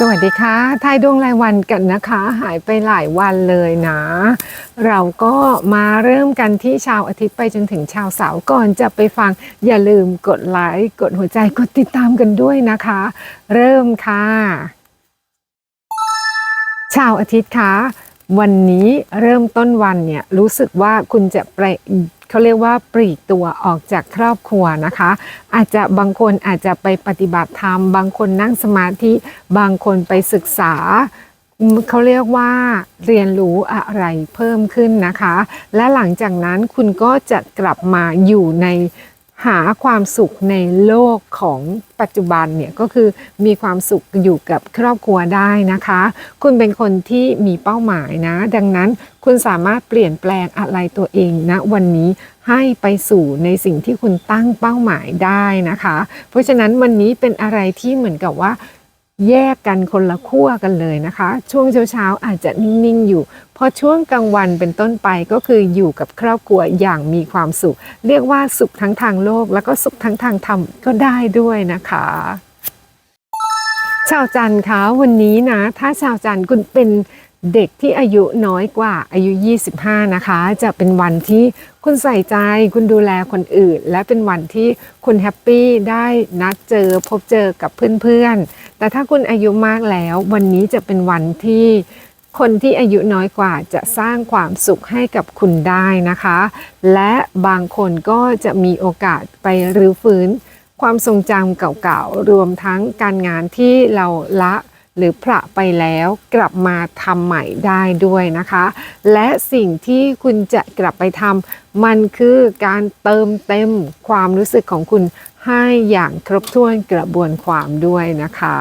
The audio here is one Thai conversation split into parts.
สวัสดีค่ะทายดวงรายวันกันนะคะ หายไปหลายวันเลยนะ เราก็มาเริ่มกันที่ชาวอาทิตย์ไปจนถึงชาวเสาร์ก่อนจะไปฟังอย่าลืมกดไลค์กดหัวใจกดติดตามกันด้วยนะคะ เริ่มค่ะ ชาวอาทิตย์คะวันนี้เริ่มต้นวันเนี่ยรู้สึกว่าคุณจะไป เขาเรียกว่าปลีกตัวออกจากครอบครัวนะคะ อาจจะบางคนอาจจะไปปฏิบัติธรรม บางคนนั่งสมาธิ บางคนไปศึกษาเขาเรียกว่าเรียนรู้อะไรเพิ่มขึ้นนะคะ และหลังจากนั้นคุณก็จะกลับมาอยู่ใน หาความสุขในโลกของปัจจุบันเนี่ยก็คือมีความสุขอยู่กับครอบครัวได้นะคะ คุณเป็นคนที่มีเป้าหมายนะ ดังนั้นคุณสามารถเปลี่ยนแปลงอะไรตัวเองนะวันนี้ให้ไปสู่ในสิ่งที่คุณตั้งเป้าหมายได้นะคะ เพราะฉะนั้นวันนี้เป็นอะไรที่เหมือนกับว่า แยกกันคนละขั้วกันเลยนะคะ ช่วงเช้าๆอาจจะนิ่งๆอยู่ พอช่วงกลางวันเป็นต้นไปก็คืออยู่กับครอบครัวอย่างมีความสุข เรียกว่าสุขทั้งทางโลก แล้วก็สุขทั้งทางธรรมก็ได้ด้วยนะคะชาวจันทร์คะวันนี้นะ ถ้าชาวจันทร์คุณเป็น เด็กที่อายุน้อยกว่าอายุ 25 นะคะ จะเป็นวันที่คุณใส่ใจคุณดูแลคนอื่น และเป็นวันที่คุณแฮปปี้ได้นัดเจอพบเจอกับเพื่อนๆ แต่ถ้าคุณอายุมากแล้ว วันนี้จะเป็นวันที่คนที่อายุน้อยกว่าจะสร้างความสุขให้กับคุณได้นะคะ และบางคนก็จะมีโอกาสไปรื้อฟื้น ความทรงจำเก่าๆ รวมทั้งการงานที่เราละ หรือพระไปแล้วกลับมาทำใหม่ได้ด้วยนะคะ และสิ่งที่คุณจะกลับไปทำมันคือการเติมเต็มความรู้สึกของคุณให้อย่างครบถ้วนกระบวนความด้วยนะคะ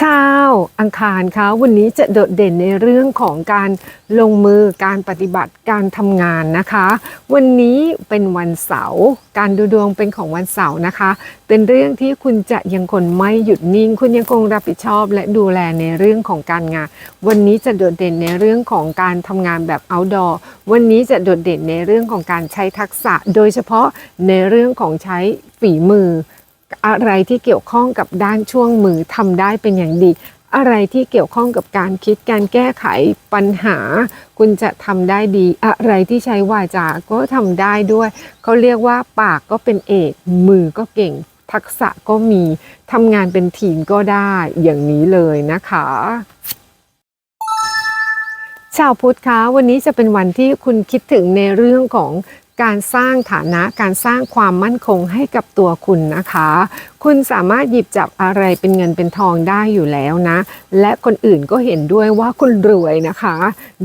ชาวอังคารคะวันนี้จะโดดเด่นในเรื่องของการลงมือการปฏิบัติการทำงานนะคะ วันนี้เป็นวันเสาร์การดูดวงเป็นของวันเสาร์นะคะ เป็นเรื่องที่คุณจะยังคงไม่หยุดนิ่ง คุณยังคงรับผิดชอบและดูแลในเรื่องของการงาน วันนี้จะโดดเด่นในเรื่องของการทำงานแบบ outdoor วันนี้จะโดดเด่นในเรื่องของการใช้ทักษะ โดยเฉพาะในเรื่องของใช้ฝีมือ อะไรที่เกี่ยวข้องกับด้านช่วงมือทำได้เป็นอย่างดี อะไรที่เกี่ยวข้องกับการคิดการแก้ไขปัญหา คุณจะทำได้ดี อะไรที่ใช้วาจาก็ทำได้ด้วย เขาเรียกว่าปากก็เป็นเอกมือก็เก่ง ทักษะก็มีทำงานเป็นทีมก็ได้อย่างนี้เลยนะคะชาวพุทธคะวันนี้จะเป็นวันที่คุณคิดถึงในเรื่องของ การสร้างฐานะการสร้างความมั่นคงให้กับตัวคุณนะคะ คุณสามารถหยิบจับอะไรเป็นเงินเป็นทองได้อยู่แล้วนะ และคนอื่นก็เห็นด้วยว่าคุณรวยนะคะ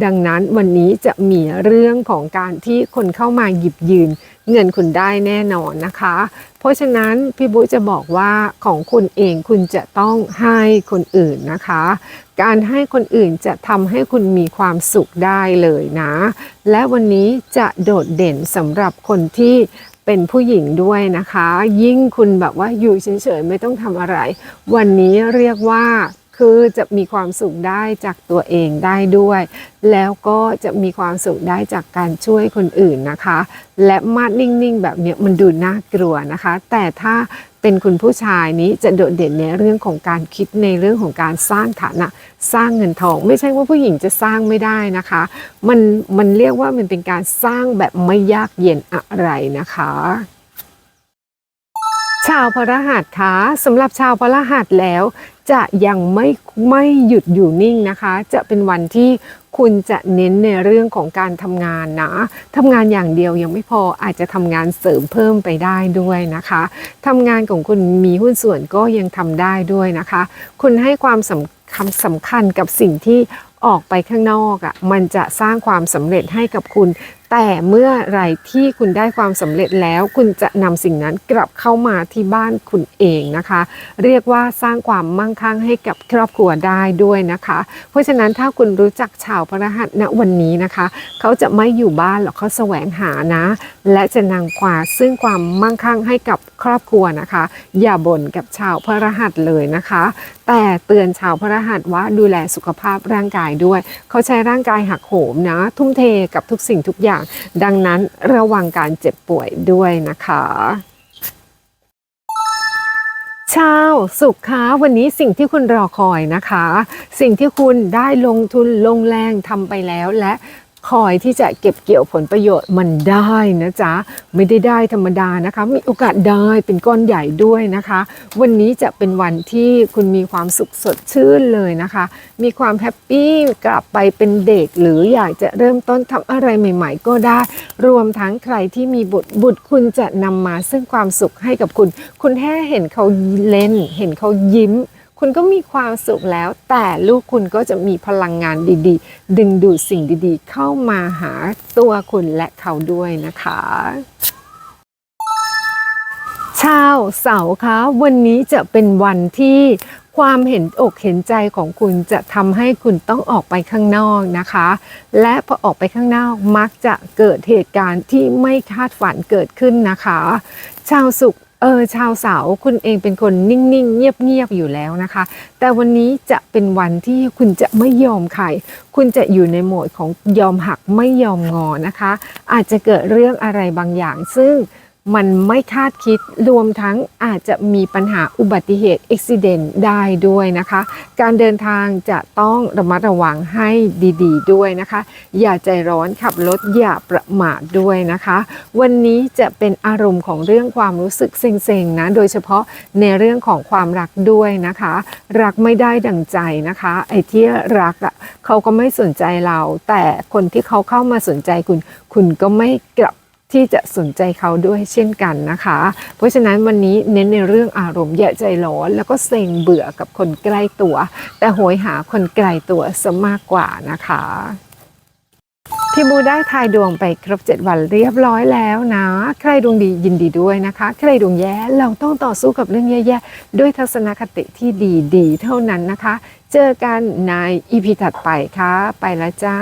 ดังนั้นวันนี้จะมีเรื่องของการที่คนเข้ามาหยิบยืนเงินคุณได้แน่นอนนะคะเพราะฉะนั้นพี่บุจะบอกว่าของคุณเองคุณจะต้องให้คนอื่นนะคะ การให้คนอื่นจะทำให้คุณมีความสุขได้เลยนะ และวันนี้จะโดดเด่นสำหรับคนที่เป็นผู้หญิงด้วยนะคะ ยิ่งคุณแบบว่าอยู่เฉยๆไม่ต้องทำอะไร วันนี้เรียกว่า คือจะมีความสุขได้จากตัวเองได้ด้วย แล้วก็จะมีความสุขได้จากการช่วยคนอื่นนะคะ และมาดนิ่งๆ แบบเนี้ยมันดูน่ากลัวนะคะ แต่ถ้าเป็นคุณผู้ชายนี้จะโดดเด่นในเรื่องของการคิดในเรื่องของการสร้างฐานะ สร้างเงินทอง ไม่ใช่ว่าผู้หญิงจะสร้างไม่ได้นะคะ มันมันเรียกว่ามันเป็นการสร้างแบบไม่ยากเย็นอะไรนะคะ ชาวพระหัสคะสำหรับชาวพระหัสแล้ว จะยังไม่ไม่หยุดอยู่นิ่งนะคะ จะเป็นวันที่คุณจะเน้นในเรื่องของการทำงานนะทำงานอย่างเดียวยังไม่พออาจจะทำงานเสริมเพิ่มไปได้ด้วยนะคะทำงานของคุณมีหุ้นส่วนก็ยังทำได้ด้วยนะคะ คุณให้ความสำคัญสำคัญกับสิ่งที่ออกไปข้างนอกอะ่ะมันจะสร้างความสำเร็จให้กับคุณ แต่เมื่อไรที่คุณได้ความสำเร็จแล้วคุณจะนำสิ่งนั้นกลับเข้ามาที่บ้านคุณเองนะคะ เรียกว่าสร้างความมั่งคั่งให้กับครอบครัวได้ด้วยนะคะ เพราะฉะนั้นถ้าคุณรู้จักชาวพระหัสณวันนี้นะคะ เขาจะไม่อยู่บ้านหรอกเขาแสวงหานะ และจะนำความซึ่งความมั่งคั่งให้กับครอบครัวนะคะ อย่าบ่นกับชาวพระรหัสเลยนะคะ แต่เตือนชาวพระรหัสว่าดูแลสุขภาพร่างกายด้วย เขาใช้ร่างกายหักโหมนะ ทุ่มเทกับทุกสิ่งทุกอย่าง ดังนั้นระวังการเจ็บป่วยด้วยนะคะชาวสุขคะวันนี้สิ่งที่คุณรอคอยนะคะ สิ่งที่คุณได้ลงทุนลงแรงทำไปแล้วและ คอยที่จะเก็บเกี่ยวผลประโยชน์มันได้นะจ๊ะไม่ได้ได้ธรรมดานะคะ มีโอกาสได้เป็นก้อนใหญ่ด้วยนะคะ วันนี้จะเป็นวันที่คุณมีความสุขสดชื่นเลยนะคะ มีความแฮปปี้กลับไปเป็นเด็ก หรืออยากจะเริ่มต้นทำอะไรใหม่ ๆ ก็ได้ รวมทั้งใครที่มีบุตรบุตรคุณจะนำมาซึ่งความสุขให้กับคุณ คุณแค่เห็นเขาเล่น เห็นเขายิ้ม คุณก็มีความสุขแล้ว แต่ลูกคุณก็จะมีพลังงานดีๆ ดึงดูดสิ่งดีๆ เข้ามาหาตัวคุณและเขาด้วยนะคะ ชาวเสาร์คะวันนี้จะเป็นวันที่ความเห็นอกเห็นใจของคุณจะทำให้คุณต้องออกไปข้างนอกนะคะ และพอออกไปข้างนอกมักจะเกิดเหตุการณ์ที่ไม่คาดฝันเกิดขึ้นนะคะ ชาวสุข เออชาวเสาคุณเองเป็นคนนิ่ง ๆ เงียบ ๆ อยู่แล้วนะคะ แต่วันนี้จะเป็นวันที่คุณจะไม่ยอมใคร คุณจะอยู่ในโหมดของยอมหักไม่ยอมงอนะคะ อาจจะเกิดเรื่องอะไรบางอย่างซึ่ง มันไม่คาดคิดรวมทั้งอาจจะมีปัญหาอุบัติเหตุอุบิเหตุได้ด้วยนะคะ การเดินทางจะต้องระมัดระวังให้ดีๆด้วยนะคะ อย่าใจร้อนขับรถอย่าประมาทด้วยนะคะ วันนี้จะเป็นอารมณ์ของเรื่องความรู้สึกเซ็งๆนะโดยเฉพาะในเรื่องของความรักด้วยนะคะ รักไม่ได้ดังใจนะคะ ไอ้ที่รักอะเขาก็ไม่สนใจเรา แต่คนที่เขาเข้ามาสนใจคุณ คุณก็ไม่กลับ ที่จะสนใจเขาด้วยเช่นกันนะคะ เพราะฉะนั้นวันนี้เน้นในเรื่องอารมณ์อย่าใจร้อนแล้วก็เซ็งเบื่อกับคนใกล้ตัว แต่โหยหาคนไกลตัวซะมากกว่านะคะพี่บูได้ทายดวงไปครบ 7 วันเรียบร้อยแล้วนะ ใครดวงดียินดีด้วยนะคะ ใครดวงแย่เราต้องต่อสู้กับเรื่องแย่ๆ ด้วยทัศนคติที่ดีๆ เท่านั้นนะคะ เจอกันในอีพีถัดไปค่ะ ไปแล้วจ้า